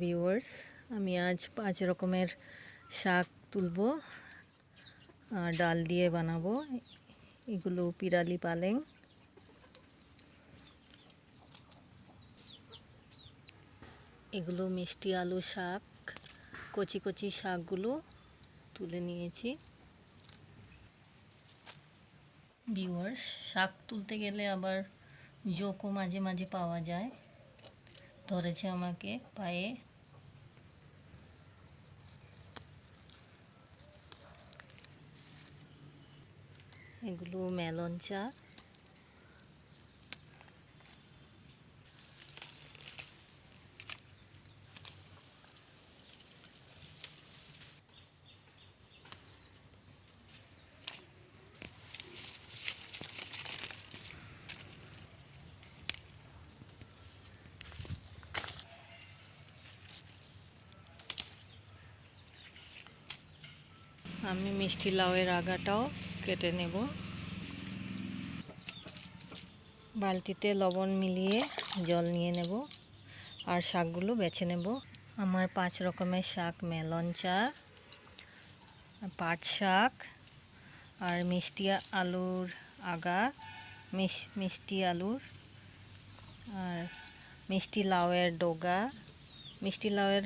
Viewers আমি আজ পাঁচ রকমের শাক তুলবো, আর ডাল দিয়ে বানাবো। এগুলো পিরালি পালেং। এগুলো মিষ্টি আলু শাক, কচি কচি শাকগুলো তুলে নিয়েছি। ভিউয়ার্স শাক তুলতে গেলে আবার জোকও মাঝে মাঝে পাওয়া যায়। ধরেছে আমাকে পায়ে এগুলো মেলন চা। আমি মিষ্টি লাউয়ের আগাটাও কেটে নেব। বালতিতে লবণ মিলিয়ে জল নিয়ে নেব আর শাকগুলো বেছে নেব। আমার পাঁচ রকমের শাক, মেলন চা পাট শাক আর মিষ্টি আলুর আগা মিষ্টি আলুর আর মিষ্টি লাউয়ের ডগা, মিষ্টি লাউয়ের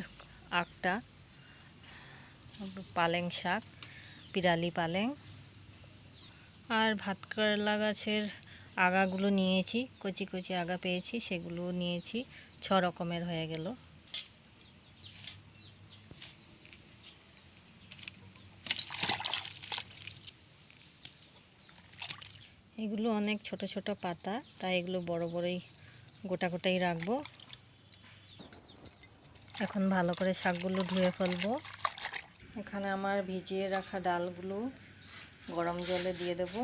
আগটা, পালেং শাক, পিরালি পালেং আর ভাত করলা গাছের আগাগুলো নিয়েছি, কচি কচি আগা পেয়েছি, সেগুলো নিয়েছি, ছ রকমের হয়ে গেল। এগুলো অনেক ছোট ছোট পাতা, তাই এগুলো বড় বড়ই গোটা গোটাই রাখব। এখন ভালো করে শাকগুলো ধুয়ে ফেলব। এখানে আমার ভিজিয়ে রাখা ডালগুলো গরম জলে দিয়ে দেব।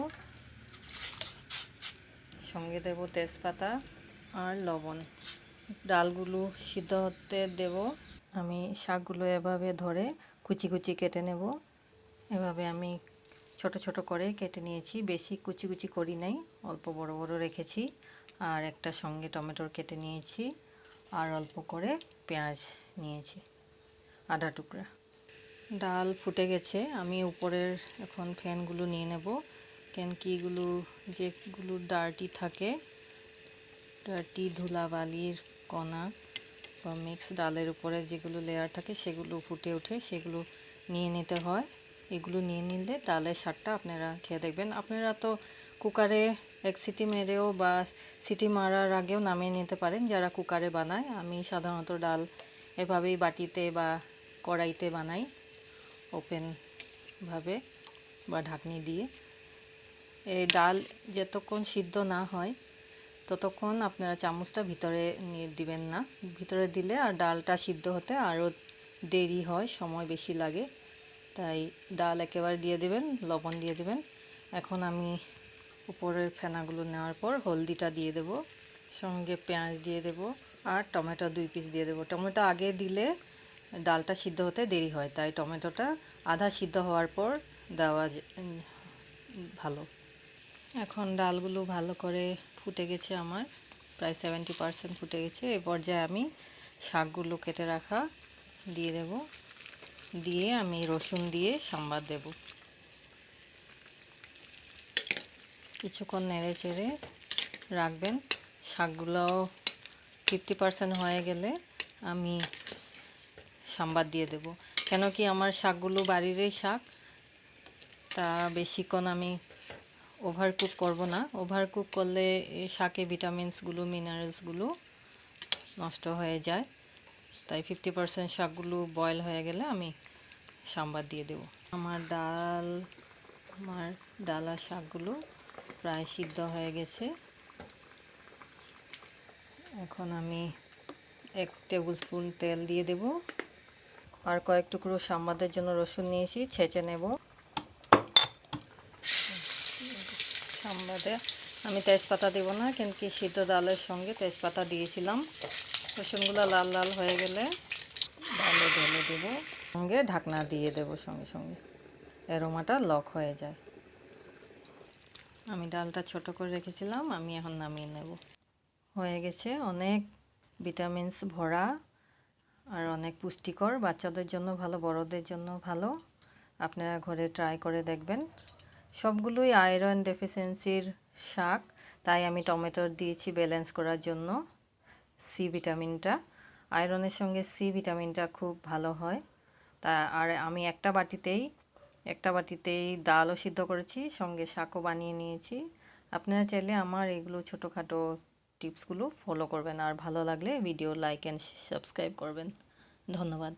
সঙ্গে দেব তেজপাতা আর লবণ। ডালগুলো সিদ্ধ হতে দেব। আমি শাকগুলো এভাবে ধরে কুচি কুচি কেটে নেব। এভাবে আমি ছোট ছোট করে কেটে নিয়েছি। বেশি কুচি কুচি করি নাই, অল্প বড় বড় রেখেছি। আর একটা সঙ্গে টমেটোর কেটে নিয়েছি। আর অল্প করে পেঁয়াজ নিয়েছি আধা টুকরা। ডাল ফুটে গেছে। আমি উপরের এখন ফ্যানগুলো নিয়ে নেব। কেন কি এগুলো, যেগুলো ডার্টি থাকে ডার্টি ধুলাবালির কণা বা মিক্স ডালের উপরে যেগুলো লেয়ার থাকে, সেগুলো ফুটে ওঠে, সেগুলো নিয়ে নিতে হয়। এগুলো নিয়ে নিলে ডালের স্বাদটা আপনারা খেয়ে দেখবেন। আপনারা তো কুকারে এক সিটি মেরেও বা সিটি মারার আগেও নামিয়ে নিতে পারেন যারা কুকারে বানায়। আমি সাধারণত ডাল এভাবেই বাটিতে বা কড়াইতে বানাই। ওপেনভাবে বা ঢাকনি দিয়ে। এই ডাল যতক্ষণ সিদ্ধ না হয়, ততক্ষণ আপনারা চামচটা ভিতরে নিয়ে দিবেন না। ভিতরে দিলে আর ডালটা সিদ্ধ হতে আরও দেরি হয়, সময় বেশি লাগে। তাই ডাল একেবারে দিয়ে দেবেন, লবণ দিয়ে দেবেন। এখন আমি উপরের ফেনাগুলো নেওয়ার পর হলদিটা দিয়ে দেব, সঙ্গে পেঁয়াজ দিয়ে দেব আর টমেটো দুই পিস দিয়ে দেবো। টমেটো আগে দিলে ডালটা সিদ্ধ হতে দেরি হয়, তাই টমেটোটা আধা সিদ্ধ হওয়ার পর দেওয়া ভালো। এখন ডালগুলো ভালো করে ফুটে গেছে আমার, প্রায় সেভেন্টি পারসেন্ট ফুটে গেছে। এ পর্যায়ে আমি শাকগুলো কেটে রাখা দিয়ে দেব। দিয়ে আমি রসুন দিয়ে সাম্বার দেব। কিছুক্ষণ নেড়ে চেড়ে রাখবেন। শাকগুলোও ফিফটি পারসেন্ট হয়ে গেলে আমি সাম্বার দিয়ে দেব। কেন কি আমার শাকগুলো বাড়িরই শাক, তা বেশিক্ষণ আমি ওভার কুক করব না। ওভার কুক করলে শাকে ভিটামিনসগুলো মিনারেলসগুলো নষ্ট হয়ে যায়। তাই ফিফটি পারসেন্ট শাকগুলো বয়েল হয়ে গেলে আমি সাম্বার দিয়ে দেব। আমার ডাল, আমার ডালা শাকগুলো প্রায় সিদ্ধ হয়ে গেছে। এখন আমি এক টেবিল স্পুন তেল দিয়ে দেব। আর কয়েক টুকরো সাম্বাদের জন্য রসুন নিয়েছি, ছেঁচে নেব। সাম্বাদে আমি তেজপাতা দেব না কিন্তু সিদ্ধ ডালের সঙ্গে তেজপাতা দিয়েছিলাম। রসুনগুলো লাল লাল হয়ে গেলে ভালো ঢেলে দেব। সঙ্গে ঢাকনা দিয়ে দেব সঙ্গে সঙ্গে। এরোমাটা লক হয়ে যায়। আমি ডালটা ছোট করে রেখেছিলাম, আমি এখন নামিয়ে নেব। হয়ে গেছে অনেক ভিটামিনস ভরা। আর অনেক পুষ্টিকর। বাচ্চাদের জন্য ভালো, বড়দের জন্য ভালো। আপনারা ঘরে ট্রাই করে দেখবেন। সবগুলোই আয়রন ডেফিসিয়েন্সির শাক। তাই আমি টমেটোর দিয়েছি ব্যালেন্স করার জন্য সি ভিটামিনটা আয়রনের সঙ্গে সি ভিটামিনটা খুব ভালো হয়। তা আর আমি একটা বাটিতেই একটা বাটিতেই ডালও সিদ্ধ করেছি। সঙ্গে শাকও বানিয়ে নিয়েছি। আপনারা চাইলে আমার এগুলো ছোটোখাটো টিপসগুলো ফলো করবেন আর ভালো লাগলে ভিডিও লাইক অ্যান্ড সাবস্ক্রাইব করবেন। ধন্যবাদ।